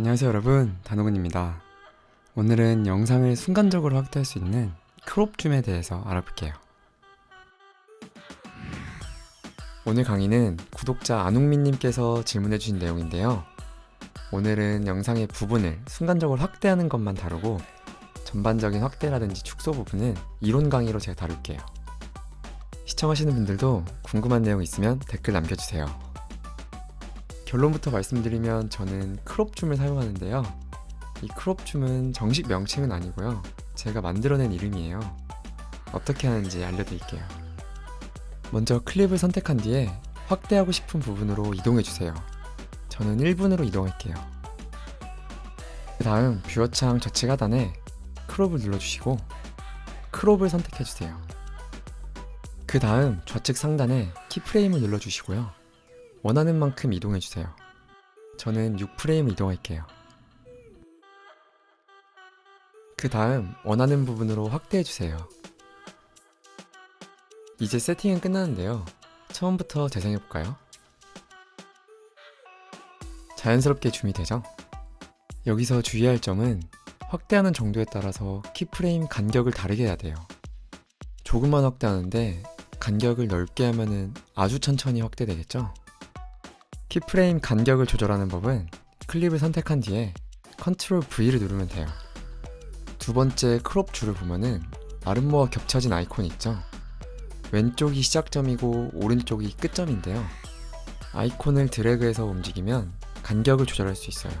안녕하세요 여러분. 단호근입니다. 오늘은 영상을 순간적으로 확대할 수 있는 크롭 줌에 대해서 알아볼게요. 오늘 강의는 구독자 안웅민님께서 질문해주신 내용인데요. 오늘은 영상의 부분을 순간적으로 확대하는 것만 다루고 전반적인 확대라든지 축소 부분은 이론 강의로 제가 다룰게요. 시청하시는 분들도 궁금한 내용 있으면 댓글 남겨주세요 결론부터 말씀드리면 저는 크롭줌을 사용하는데요. 이 크롭줌은 정식 명칭은 아니고요. 제가 만들어낸 이름이에요. 어떻게 하는지 알려드릴게요. 먼저 클립을 선택한 뒤에 확대하고 싶은 부분으로 이동해주세요. 저는 1분으로 이동할게요. 그 다음 뷰어 창 좌측 하단에 크롭을 눌러주시고 크롭을 선택해주세요. 그 다음 좌측 상단에 키프레임을 눌러주시고요. 원하는 만큼 이동해주세요. 저는 6프레임 이동할게요. 그 다음 원하는 부분으로 확대해주세요. 이제 세팅은 끝나는데요. 처음부터 재생해볼까요? 자연스럽게 줌이 되죠? 여기서 주의할 점은 확대하는 정도에 따라서 키프레임 간격을 다르게 해야 돼요. 조금만 확대하는데 간격을 넓게 하면은 아주 천천히 확대되겠죠? 키프레임 간격을 조절하는 법은 클립을 선택한 뒤에 컨트롤 V를 누르면 돼요. 두 번째 크롭 줄을 보면은 아랫모와 겹쳐진 아이콘이 있죠. 왼쪽이 시작점이고 오른쪽이 끝점인데요. 아이콘을 드래그해서 움직이면 간격을 조절할 수 있어요.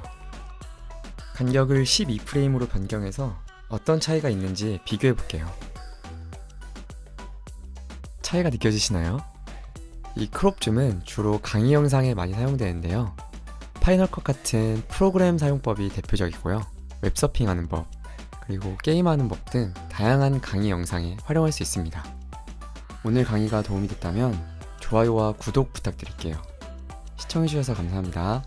간격을 12프레임으로 변경해서 어떤 차이가 있는지 비교해 볼게요. 차이가 느껴지시나요? 이 크롭줌은 주로 강의 영상에 많이 사용되는데요. 파이널 컷 같은 프로그램 사용법이 대표적이고요. 웹서핑하는 법, 그리고 게임하는 법 등 다양한 강의 영상에 활용할 수 있습니다. 오늘 강의가 도움이 됐다면 좋아요와 구독 부탁드릴게요. 시청해주셔서 감사합니다.